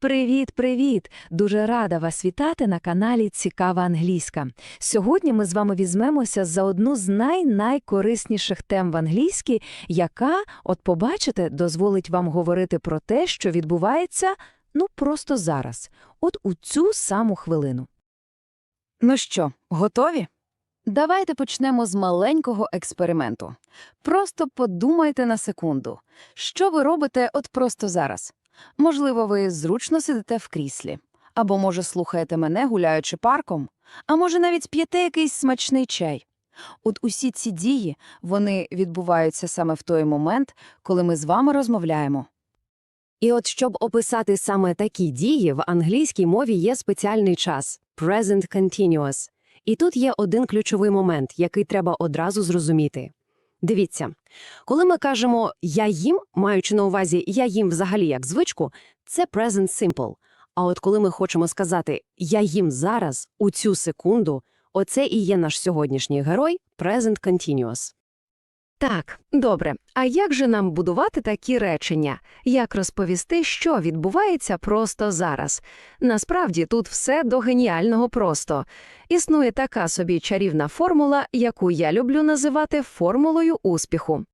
Привіт, привіт! Дуже рада вас вітати на каналі Цікава англійська. Сьогодні ми з вами візьмемося за одну з най-найкорисніших тем в англійській, яка, от побачите, дозволить вам говорити про те, що відбувається, ну, просто зараз, от у цю саму хвилину. Ну що, готові? Давайте почнемо з маленького експерименту. Просто подумайте на секунду, що ви робите от просто зараз. Можливо, ви зручно сидите в кріслі, або, може, слухаєте мене, гуляючи парком, а може, навіть п'єте якийсь смачний чай. От усі ці дії, вони відбуваються саме в той момент, коли ми з вами розмовляємо. І от щоб описати саме такі дії, в англійській мові є спеціальний час – present continuous. І тут є один ключовий момент, який треба одразу зрозуміти. Дивіться, коли ми кажемо «я їм», маючи на увазі «я їм взагалі як звичку», це present simple. А от коли ми хочемо сказати «я їм зараз, у цю секунду», оце і є наш сьогоднішній герой – present continuous. Так, добре. А як же нам будувати такі речення? Як розповісти, що відбувається просто зараз? Насправді тут все до геніального просто. Існує така собі чарівна формула, яку я люблю називати формулою успіху.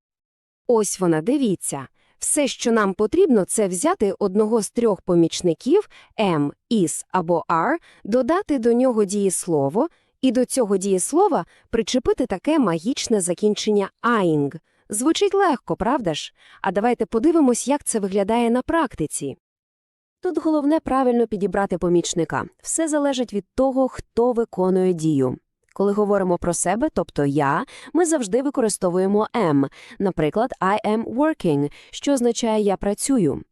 Ось вона, дивіться. Все, що нам потрібно, це взяти одного з трьох помічників am, is або are, додати до нього дієслово, і до цього дієслова причепити таке магічне закінчення «ing». Звучить легко, правда ж? А давайте подивимось, як це виглядає на практиці. Тут головне правильно підібрати помічника. Все залежить від того, хто виконує дію. Коли говоримо про себе, тобто я, ми завжди використовуємо am. Наприклад, I am working, що означає «я працюю».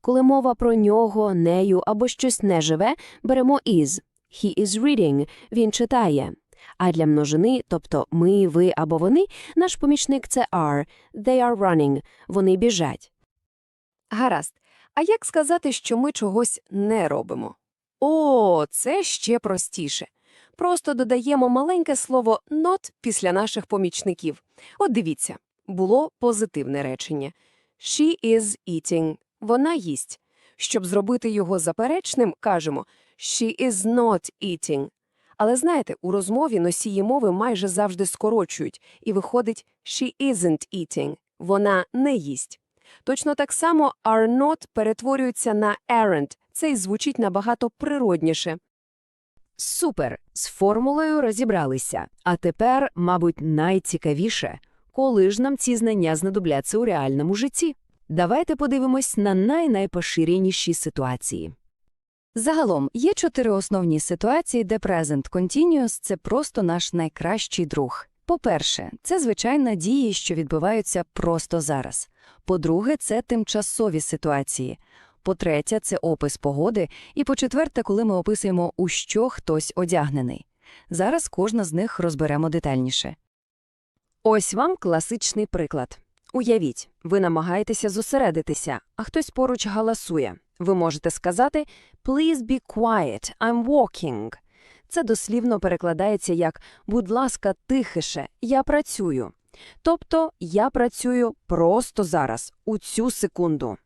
Коли мова про нього, нею або щось неживе, беремо is. He is reading – він читає. А для множини, тобто ми, ви або вони, наш помічник – це are. They are running – вони біжать. Гаразд. А як сказати, що ми чогось не робимо? О, це ще простіше. Просто додаємо маленьке слово not після наших помічників. От дивіться, було позитивне речення. She is eating. Вона їсть. Щоб зробити його заперечним, кажемо She is not eating. Але знаєте, у розмові носії мови майже завжди скорочують, і виходить She isn't eating. Вона не їсть. Точно так само are not перетворюється на aren't. Це й звучить набагато природніше. Супер! З формулою розібралися. А тепер, мабуть, найцікавіше, коли ж нам ці знання знадобляться у реальному житті. Давайте подивимось на най-найпоширеніші ситуації. Загалом є чотири основні ситуації, де present continuous – це просто наш найкращий друг. По-перше, це звичайно дії, що відбуваються просто зараз. По-друге, це тимчасові ситуації. По-третє, це опис погоди. І по-четверте, коли ми описуємо, у що хтось одягнений. Зараз кожна з них розберемо детальніше. Ось вам класичний приклад. Уявіть, ви намагаєтеся зосередитися, а хтось поруч галасує. Ви можете сказати «Please be quiet, I'm walking». Це дослівно перекладається як «Будь ласка, тихіше, я працюю». Тобто я працюю просто зараз, у цю секунду.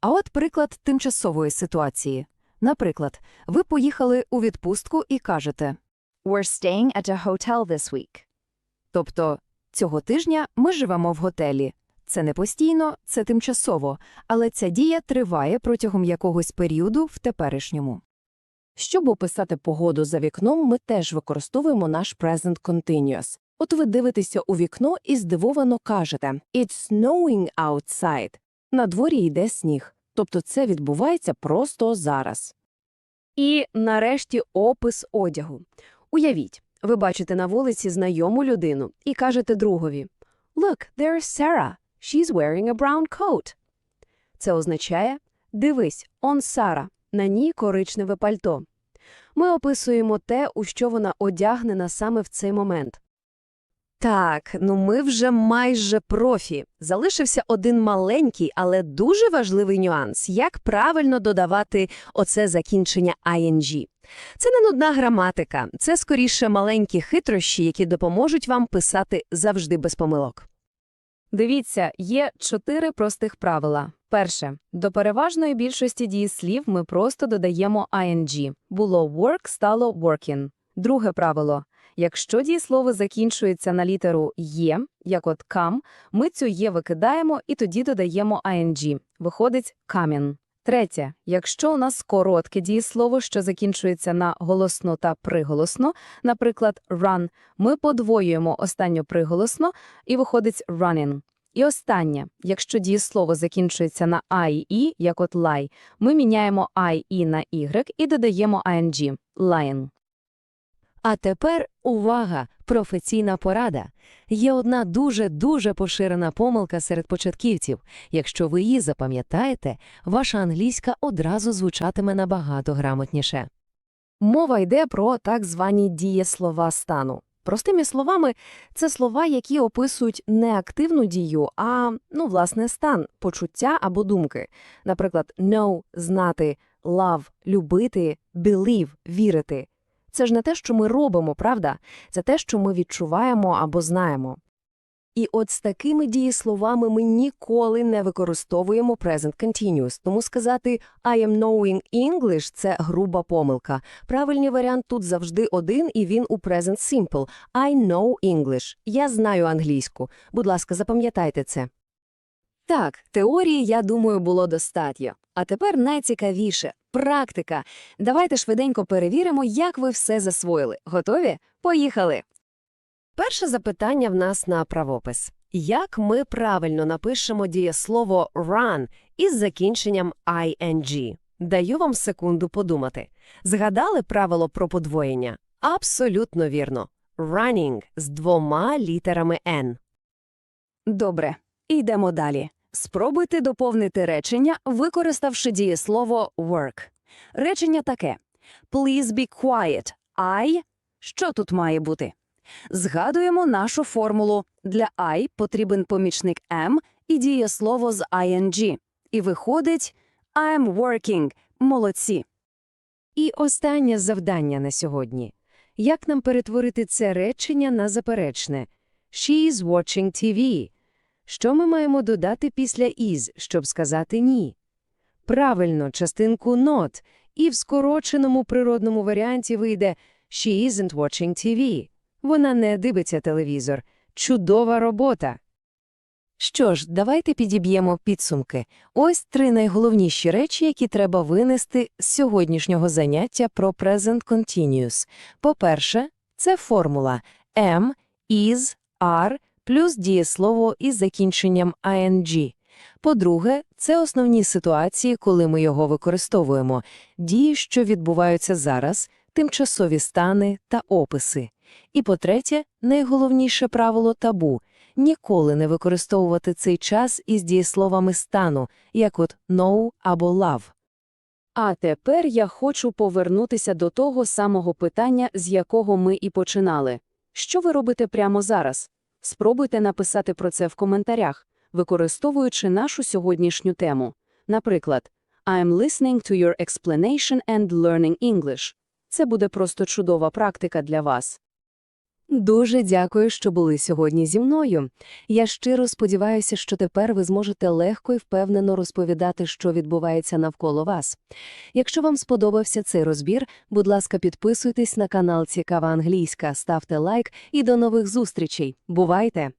А от приклад тимчасової ситуації. Наприклад, ви поїхали у відпустку і кажете We're staying at a hotel this week. Тобто, цього тижня ми живемо в готелі. Це не постійно, це тимчасово, але ця дія триває протягом якогось періоду в теперішньому. Щоб описати погоду за вікном, ми теж використовуємо наш present continuous. От ви дивитеся у вікно і здивовано кажете «It's snowing outside». На дворі йде сніг. Тобто це відбувається просто зараз. І, нарешті, опис одягу. Уявіть, ви бачите на вулиці знайому людину і кажете другові «Look, there's Sarah. She's wearing a brown coat». Це означає «Дивись, он Сара, на ній коричневе пальто». Ми описуємо те, у що вона одягнена саме в цей момент. Так, ну ми вже майже профі. Залишився один маленький, але дуже важливий нюанс, як правильно додавати оце закінчення «ing». Це не нудна граматика, це скоріше маленькі хитрощі, які допоможуть вам писати завжди без помилок. Дивіться, є чотири простих правила. Перше. До переважної більшості дієслів ми просто додаємо ing. Було work, стало working. Друге правило. Якщо дієслово закінчується на літеру «є», як от come, ми цю «є» викидаємо і тоді додаємо ing. Виходить coming. Третє. Якщо у нас коротке дієслово, що закінчується на голосно та приголосно, наприклад, run, ми подвоюємо останню приголосно і виходить running. І останнє. Якщо дієслово закінчується на «i» і, як от lie, ми міняємо «i» і на «y» і додаємо «ing» – lying. А тепер увага! Професійна порада. Є одна дуже-дуже поширена помилка серед початківців. Якщо ви її запам'ятаєте, ваша англійська одразу звучатиме набагато грамотніше. Мова йде про так звані дієслова стану. Простими словами, це слова, які описують не активну дію, а, ну, власне, стан, почуття або думки. Наприклад, know – знати, love – любити, believe – вірити. Це ж не те, що ми робимо, правда? Це те, що ми відчуваємо або знаємо. І от з такими дієсловами ми ніколи не використовуємо present continuous, тому сказати I am knowing English – це груба помилка. Правильний варіант тут завжди один, і він у present simple. I know English. Я знаю англійську. Будь ласка, запам'ятайте це. Так, теорії, я думаю, було достатньо. А тепер найцікавіше – практика. Давайте швиденько перевіримо, як ви все засвоїли. Готові? Поїхали! Перше запитання в нас на правопис. Як ми правильно напишемо дієслово run із закінченням ing? Даю вам секунду подумати. Згадали правило про подвоєння? Абсолютно вірно. Running з двома літерами N. Добре, йдемо далі. Спробуйте доповнити речення, використавши дієслово work. Речення таке. Please be quiet. I. Що тут має бути? Згадуємо нашу формулу. Для I потрібен помічник am і дієслово з ing. І виходить I'm working. Молодці. І останнє завдання на сьогодні. Як нам перетворити це речення на заперечне? She is watching TV. Що ми маємо додати після is, щоб сказати ні? Правильно, частинку not. І в скороченому природному варіанті вийде She isn't watching TV. Вона не дивиться телевізор. Чудова робота. Що ж, давайте підіб'ємо підсумки. Ось три найголовніші речі, які треба винести з сьогоднішнього заняття про Present Continuous. По-перше, це формула am, is, are плюс дієслово із закінченням ing. По-друге, це основні ситуації, коли ми його використовуємо, дії, що відбуваються зараз, тимчасові стани та описи. І по-третє, найголовніше правило табу – ніколи не використовувати цей час із дієсловами стану, як от know або love. А тепер я хочу повернутися до того самого питання, з якого ми і починали. Що ви робите прямо зараз? Спробуйте написати про це в коментарях, використовуючи нашу сьогоднішню тему. Наприклад, I'm listening to your explanation and learning English. Це буде просто чудова практика для вас. Дуже дякую, що були сьогодні зі мною. Я щиро сподіваюся, що тепер ви зможете легко і впевнено розповідати, що відбувається навколо вас. Якщо вам сподобався цей розбір, будь ласка, підписуйтесь на канал Цікава Англійська, ставте лайк і до нових зустрічей. Бувайте!